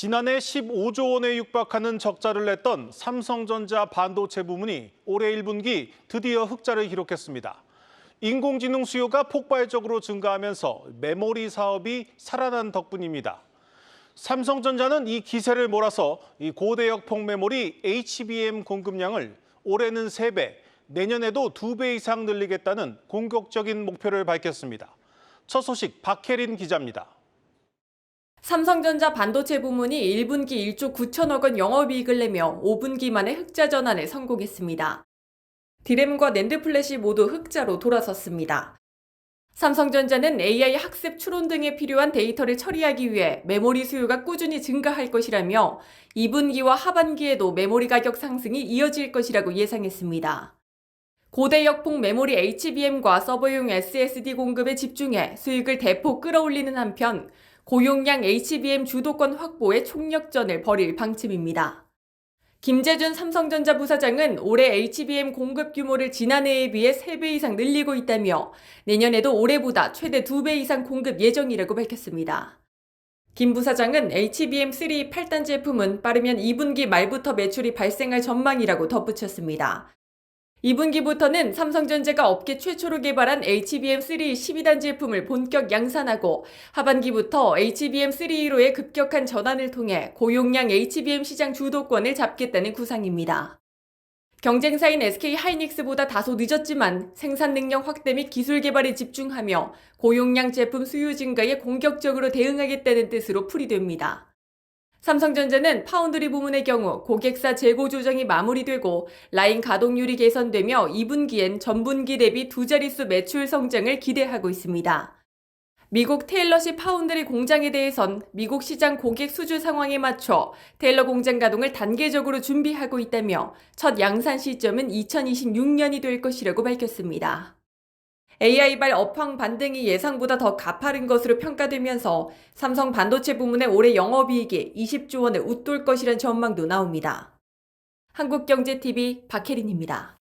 지난해 15조 원에 육박하는 적자를 냈던 삼성전자 반도체 부문이 올해 1분기 드디어 흑자를 기록했습니다. 인공지능 수요가 폭발적으로 증가하면서 메모리 사업이 살아난 덕분입니다. 삼성전자는 이 기세를 몰아서 이 고대역 폭 메모리 HBM 공급량을 올해는 3배, 내년에도 2배 이상 늘리겠다는 공격적인 목표를 밝혔습니다. 첫 소식 박혜린 기자입니다. 삼성전자 반도체 부문이 1분기 1조 9천억 원 영업이익을 내며 5분기 만에 흑자 전환에 성공했습니다. 디램과 낸드 플래시 모두 흑자로 돌아섰습니다. 삼성전자는 AI 학습 추론 등에 필요한 데이터를 처리하기 위해 메모리 수요가 꾸준히 증가할 것이라며 2분기와 하반기에도 메모리 가격 상승이 이어질 것이라고 예상했습니다. 고대역폭 메모리 HBM과 서버용 SSD 공급에 집중해 수익을 대폭 끌어올리는 한편 고용량 HBM 주도권 확보에 총력전을 벌일 방침입니다. 김재준 삼성전자 부사장은 올해 HBM 공급 규모를 지난해에 비해 3배 이상 늘리고 있다며 내년에도 올해보다 최대 2배 이상 공급 예정이라고 밝혔습니다. 김 부사장은 HBM3 8단 제품은 빠르면 2분기 말부터 매출이 발생할 전망이라고 덧붙였습니다. 2분기부터는 삼성전자가 업계 최초로 개발한 HBM3 12단 제품을 본격 양산하고 하반기부터 HBM3로의 급격한 전환을 통해 고용량 HBM 시장 주도권을 잡겠다는 구상입니다. 경쟁사인 SK 하이닉스보다 다소 늦었지만 생산 능력 확대 및 기술 개발에 집중하며 고용량 제품 수요 증가에 공격적으로 대응하겠다는 뜻으로 풀이됩니다. 삼성전자는 파운드리 부문의 경우 고객사 재고 조정이 마무리되고 라인 가동률이 개선되며 2분기엔 전분기 대비 두 자릿수 매출 성장을 기대하고 있습니다. 미국 테일러시 파운드리 공장에 대해선 미국 시장 고객 수주 상황에 맞춰 테일러 공장 가동을 단계적으로 준비하고 있다며 첫 양산 시점은 2026년이 될 것이라고 밝혔습니다. AI발 업황 반등이 예상보다 더 가파른 것으로 평가되면서 삼성 반도체 부문의 올해 영업이익이 20조 원을 웃돌 것이란 전망도 나옵니다. 한국경제TV 박혜린입니다.